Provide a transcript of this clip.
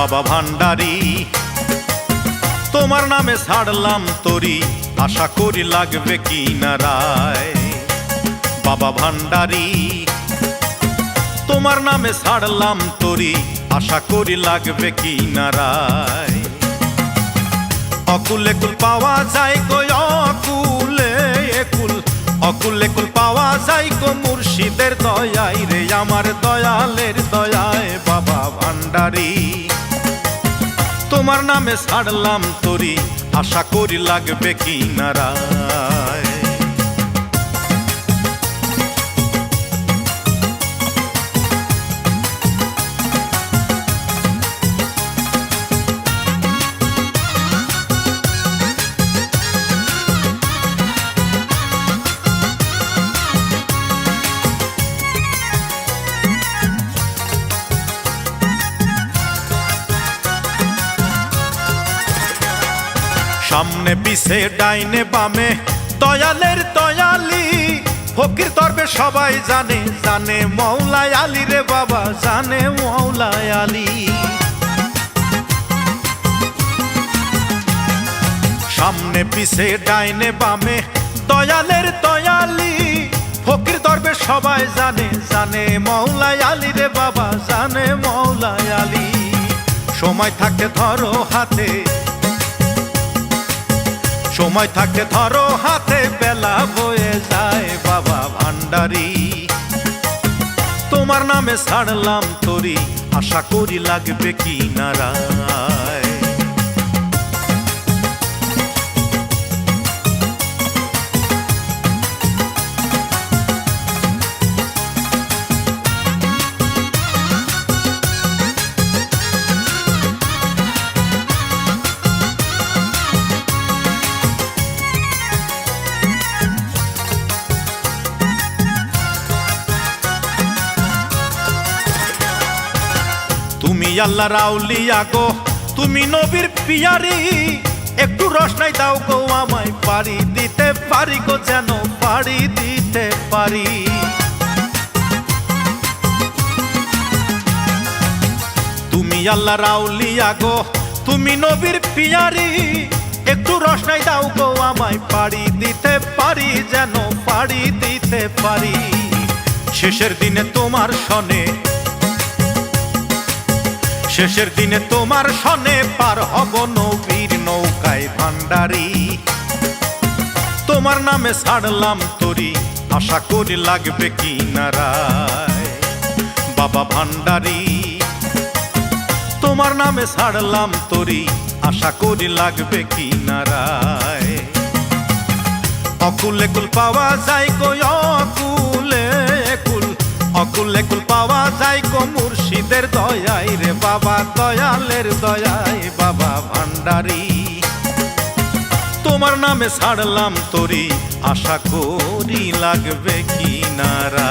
বাবা ভান্ডারি। তোমার নামে ছাড়লাম তরি, আশা করি লাগবে কি নারায় বাবা ভান্ডারি, তোমার নামে ছাড়লাম তরি, আশা করি লাগবে কি নারায় অকুলে কুল পাওয়া যায় গো, অকুলে একুল অকুলে কুল পাওয়া যায় গো, মুর্শিদের দয়াই রে, আমার দয়ালের দয়ায় বাবা ভান্ডারি। তোমার নামে ছাড়লাম তরি। আশা করি লাগবে কি সামনে পিছে, ডাইনে বামে। দয়ালের দয়ালি ফকির তরবে সবাই জানে জানে মৌলায় আলী রে বাবা, জানে মৌলায় আলী। সামনে পিছে, ডাইনে বামে। দয়ালের দয়ালি ফকির দরবে সবাই জানে জানে মৌলায় আলী রে বাবা, জানে মৌলায় আলী। সময় থাকে ধরো হাতে সময় থাকে ধরো হাতে বেলা বয়ে যায় বাবা ভান্ডারি। তোমার নামে ছাড়লাম তরি, আশা করি লাগবে কি নারায় আল্লাহ রাউলিয়া গো, তুমি নবীর পিয়ারি, একটু রসনাই দাও গো আমায় পারি দিতে পারি গো যেন পারি দিতে পারি। তুমি আল্লাহ রাউলিয়া গো, তুমি নবীর পিয়ারি, একটু রসনাই দাও গো আমায় পারি দিতে পারি যেন পারি দিতে পারি। শেষের দিনে তোমার সনে শেষের দিনে তোমার সনে পার হব নবীর নৌকায় ভান্ডারি। তোমার নামে ছাড়লাম তরি, আশা করি লাগবে কি বাবা ভান্ডারি, তোমার নামে ছাড়লাম তরি, আশা করি লাগবে কি নারায় অকুলে কুল পাওয়া যায় কই অকুলে কুল অকুলে কুল পাওয়া যায় গো মুর্শিদের দয়াই রে বাবা, দয়ালের দয়াই বাবা ভান্ডারি। তোমার নামে ছাড়লাম তরি, আশা করি লাগবে কি নারা